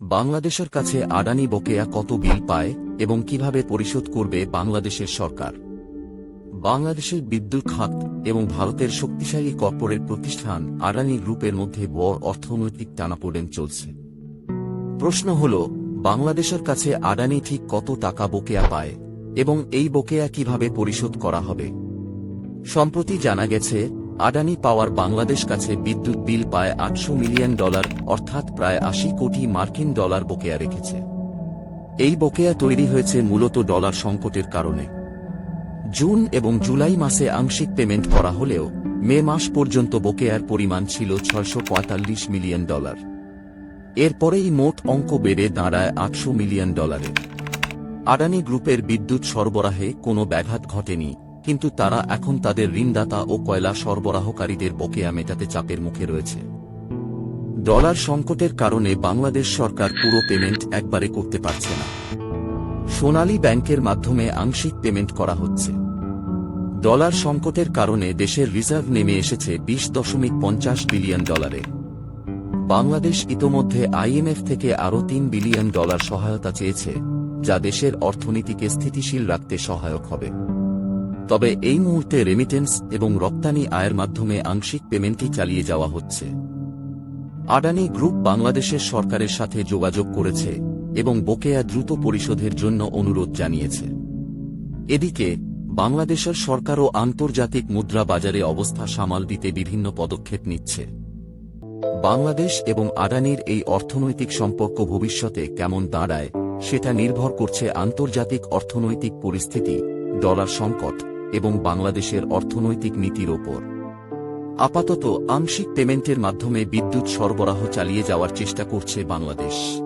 বাংলাদেশের কাছে আডানি বকেয়া কত বিল পায় এবং কীভাবে পরিশোধ করবে বাংলাদেশের সরকার? বাংলাদেশের বিদ্যুৎ খাত এবং ভারতের শক্তিশালী কর্পোরেট প্রতিষ্ঠান আডানি গ্রুপের মধ্যে বড় অর্থনৈতিক টানাপোড়েন চলছে। প্রশ্ন হল, বাংলাদেশের কাছে আডানি ঠিক কত টাকা বকেয়া পায় এবং এই বকেয়া কীভাবে পরিশোধ করা হবে? সম্প্রতি জানা গেছে আডানি পাওয়ার বাংলাদেশ কাছে বিদ্যুৎ বিল পায় আটশো মিলিয়ন ডলার, অর্থাৎ প্রায় আশি কোটি মার্কিন ডলার বকেয়া রেখেছে। এই বকেয়া তৈরি হয়েছে মূলত ডলার সংকটের কারণে। জুন এবং জুলাই মাসে আংশিক পেমেন্ট করা হলেও মে মাস পর্যন্ত বকেয়ার পরিমাণ ছিল ছয়শো মিলিয়ন ডলার। এরপরেই মোট অঙ্ক বেড়ে দাঁড়ায় আটশো মিলিয়ন ডলারে। আডানি গ্রুপের বিদ্যুৎ সরবরাহে কোনো ব্যাঘাত ঘটেনি। কিন্তু তারা এখন তাদের ঋণদাতা ও কয়লা সরবরাহকারীদের বকেয়া মেটাতে চাপের মুখে রয়েছে। ডলার সংকটের কারণে বাংলাদেশ সরকার পুরো পেমেন্ট একবারে করতে পারছে না। সোনালী ব্যাংকের মাধ্যমে আংশিক পেমেন্ট করা হচ্ছে। ডলার সংকটের কারণে দেশের রিজার্ভ নেমে এসেছে বিশ দশমিক পঞ্চাশ বিলিয়ন ডলারে। বাংলাদেশ ইতোমধ্যে আইএমএফ থেকে আরও তিন বিলিয়ন ডলার সহায়তা চেয়েছে, যা দেশের অর্থনীতিকে স্থিতিশীল রাখতে সহায়ক হবে। তবে এই মুহূর্তে রেমিটেন্স এবং রপ্তানি আয়ের মাধ্যমে আংশিক পেমেন্টই চালিয়ে যাওয়া হচ্ছে। আডানি গ্রুপ বাংলাদেশের সরকারের সাথে যোগাযোগ করেছে এবং বকেয়া দ্রুত পরিশোধের জন্য অনুরোধ জানিয়েছে। এদিকে, বাংলাদেশের সরকারও আন্তর্জাতিক মুদ্রা বাজারে অবস্থা সামাল দিতে বিভিন্ন পদক্ষেপ নিচ্ছে। বাংলাদেশ এবং আডানির এই অর্থনৈতিক সম্পর্ক ভবিষ্যতে কেমন দাঁড়ায়, সেটা নির্ভর করছে আন্তর্জাতিক অর্থনৈতিক পরিস্থিতি, ডলার সংকট এবং বাংলাদেশের অর্থনৈতিক নীতির ওপর। আপাতত আংশিক পেমেন্টের মাধ্যমে বিদ্যুৎ সরবরাহ চালিয়ে যাওয়ার চেষ্টা করছে বাংলাদেশ।